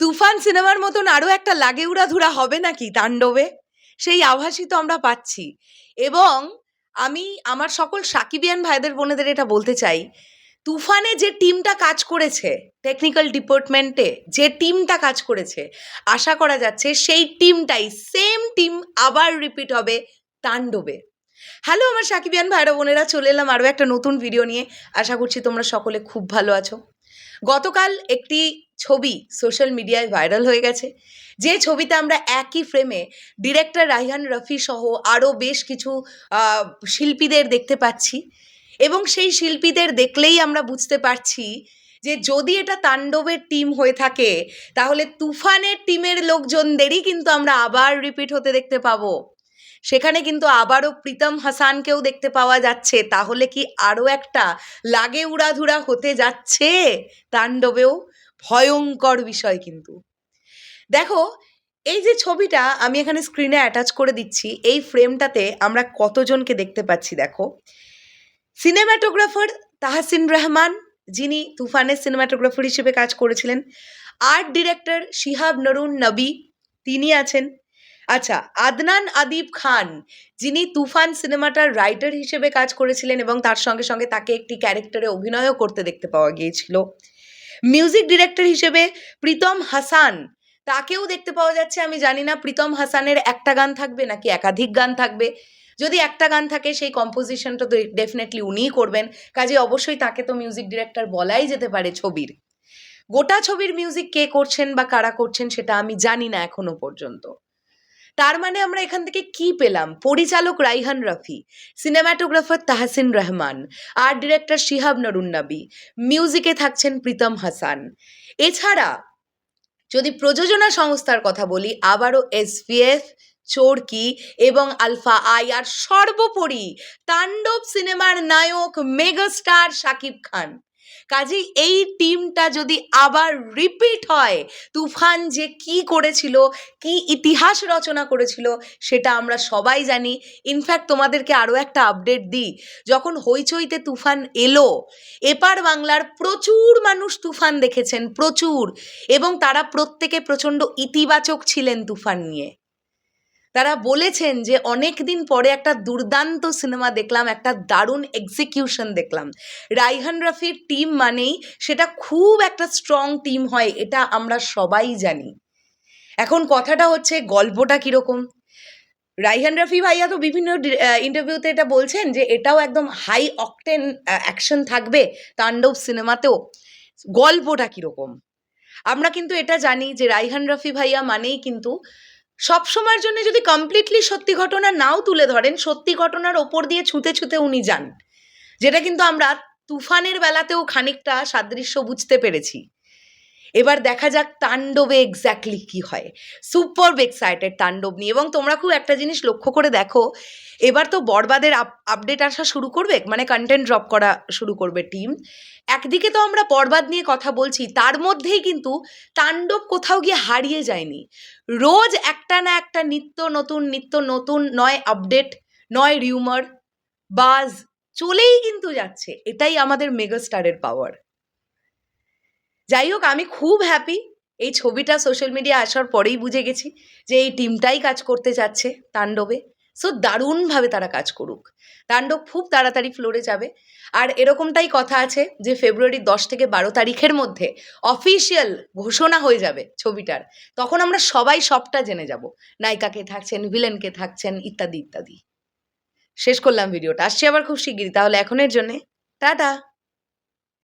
তুফান সিনেমার মতন আরও একটা লাগে উড়াধুরা হবে নাকি তাণ্ডবে? সেই আভাসই তো আমরা পাচ্ছি। এবং আমি আমার সকল সাকিবিয়ান ভাইদের বোনেদের এটা বলতে চাই, তুফানে যে টিমটা কাজ করেছে টেকনিক্যাল ডিপার্টমেন্টে যে টিমটা কাজ করেছে, আশা করা যাচ্ছে সেই টিমটাই সেম টিম আবার রিপিট হবে তাণ্ডবে। হ্যালো আমার সাকিবিয়ান ভাইরা বোনেরা, চলে এলাম আরও একটা নতুন ভিডিও নিয়ে। আশা করছি তোমরা সকলে খুব ভালো আছো। গতকাল একটি ছবি সোশ্যাল মিডিয়ায় ভাইরাল হয়ে গেছে। যে ছবিতে আমরা একই ফ্রেমে ডিরেক্টর রাইহান রফি সহ আরও বেশ কিছু শিল্পীদের দেখতে পাচ্ছি। এবং সেই শিল্পীদের দেখলেই আমরা বুঝতে পারছি যে যদি এটা তাণ্ডবের টিম হয়ে থাকে, তাহলে তুফানের টিমের লোকজনদেরই কিন্তু আমরা আবার রিপিট হতে দেখতে পাবো। সেখানে কিন্তু আবারও প্রীতম হাসানকেও দেখতে পাওয়া যাচ্ছে। তাহলে কি আরও একটা লাগে উড়াধুরা হতে যাচ্ছে? তাণ্ডবেও ভয়ঙ্কর বিষয় কিন্তু। দেখো, এই যে ছবিটা আমি এখানে স্ক্রিনে অ্যাটাচ করে দিচ্ছি, এই ফ্রেমটাতে আমরা কতজনকে দেখতে পাচ্ছি দেখো। সিনেমাটোগ্রাফার তাহসিন রহমান, যিনি তুফানের সিনেমাটোগ্রাফার হিসেবে কাজ করেছিলেন। আর্ট ডিরেক্টর শিহাব নরুন নবী, তিনি আছেন। আচ্ছা আদনান আদিব খান, যিনি তুফান সিনেমাটার রাইটার হিসেবে কাজ করেছিলেন এবং তার সঙ্গে সঙ্গে তাকে একটি ক্যারেক্টারে অভিনয়ও করতে দেখতে পাওয়া গিয়েছিল। মিউজিক ডিরেক্টর হিসেবে প্রীতম হাসান, তাকেও দেখতে পাওয়া যাচ্ছে, আমি জানি না, প্রীতম হাসানের একটা গান থাকবে নাকি একাধিক গান থাকবে? যদি একটা গান থাকে, সেই কম্পোজিশনটা তো ডেফিনেটলি উনিই করবেন, কাজে অবশ্যই তাকে তো মিউজিক ডিরেক্টর বলাই যেতে পারে ছবির। গোটা ছবির মিউজিক কে করছেন বা কারা করছেন, সেটা আমি জানি না এখনও পর্যন্ত। তার মানে আমরা এখান থেকে কি পেলাম? পরিচালক Raihan Rafi, cinematographer Tahsin Rahman, art director Shihab Nurun Nabi মিউজিকে থাকছেন প্রীতম হাসান। এছাড়া যদি প্রযোজনা সংস্থার কথা বলি, আবারও এসভিএফ চোরকি এবং আলফা আই আর সর্বোপরি তাণ্ডব সিনেমার নায়ক মেগাস্টার শাকিব খান। কাজেই এই টিমটা যদি আবার রিপিট হয়, তুফান যে কি করেছিল, কি ইতিহাস রচনা করেছিল, সেটা আমরা সবাই জানি। ইনফ্যাক্ট তোমাদেরকে আরও একটা আপডেট দিই। যখন হইচইতে তুফান এলো, এপার বাংলার প্রচুর মানুষ তুফান দেখেছেন, প্রচুর। এবং তারা প্রত্যেকে প্রচণ্ড ইতিবাচক ছিলেন তুফান নিয়ে। তারা বলেছেন যে অনেক দিন পরে একটা দুর্দান্ত সিনেমা দেখলাম, একটা দারুণ এক্সিকিউশন দেখলাম। রাইহান রফির টিম মানেই সেটা খুব একটা স্ট্রং টিম হয়, এটা আমরা সবাই জানি। এখন কথাটা হচ্ছে গল্পটা কীরকম? রাইহান রফি ভাইয়া তো বিভিন্ন ইন্টারভিউতে এটা বলছেন যে এটাও একদম হাই অকটেন অ্যাকশন থাকবে তাণ্ডব সিনেমাতেও। গল্পটা কীরকম? আমরা কিন্তু এটা জানি যে রাইহান রফি ভাইয়া মানেই কিন্তু সব সময়ের জন্য যদি কমপ্লিটলি সত্যি ঘটনা নাও তুলে ধরেন, সত্যি ঘটনার ওপর দিয়ে ছুঁতে ছুঁতে উনি যান। যেটা কিন্তু আমরা তুফানের বেলাতেও খানিকটা সাদৃশ্য বুঝতে পেরেছি। এবার দেখা যাক তাণ্ডবে এক্স্যাক্টলি কি হয়। সুপার এক্সাইটেড তাণ্ডব নিয়ে। এবং তোমরা খুব একটা জিনিস লক্ষ্য করে দেখো, এবার তো বরবাদের আপ আপডেট আসা শুরু করবে? মানে কন্টেন্ট ড্রপ করা শুরু করবে টিম একদিকে তো আমরা বরবাদ নিয়ে কথা বলছি, তার মধ্যেই কিন্তু তাণ্ডব কোথাও গিয়ে হারিয়ে যায়নি। রোজ একটা না একটা নিত্য নতুন নিত্য নতুন, নয় আপডেট নয় রিউমার বাজ চলেই কিন্তু যাচ্ছে। এটাই আমাদের মেগাস্টারের পাওয়ার যাই হোক আমি খুব হ্যাপি এই ছবিটা সোশ্যাল মিডিয়া আসার পরেই বুঝে গেছি যে এই টিমটাই কাজ করতে যাচ্ছে তাণ্ডবে। সো দারুণভাবে তারা কাজ করুক। তাণ্ডব খুব তাড়াতাড়ি ফ্লোরে যাবে। আর এরকমটাই কথা আছে যে ফেব্রুয়ারি দশ থেকে বারো তারিখের মধ্যে অফিসিয়াল ঘোষণা হয়ে যাবে ছবিটার। তখন আমরা সবাই সবটা জেনে যাব। নায়িকাকে থাকছেন ভিলেনকে থাকছেন, ইত্যাদি ইত্যাদি। শেষ করলাম ভিডিওটা। আসছি আবার খুব শিগগিরি তাহলে এখনের জন্যে, টাটা!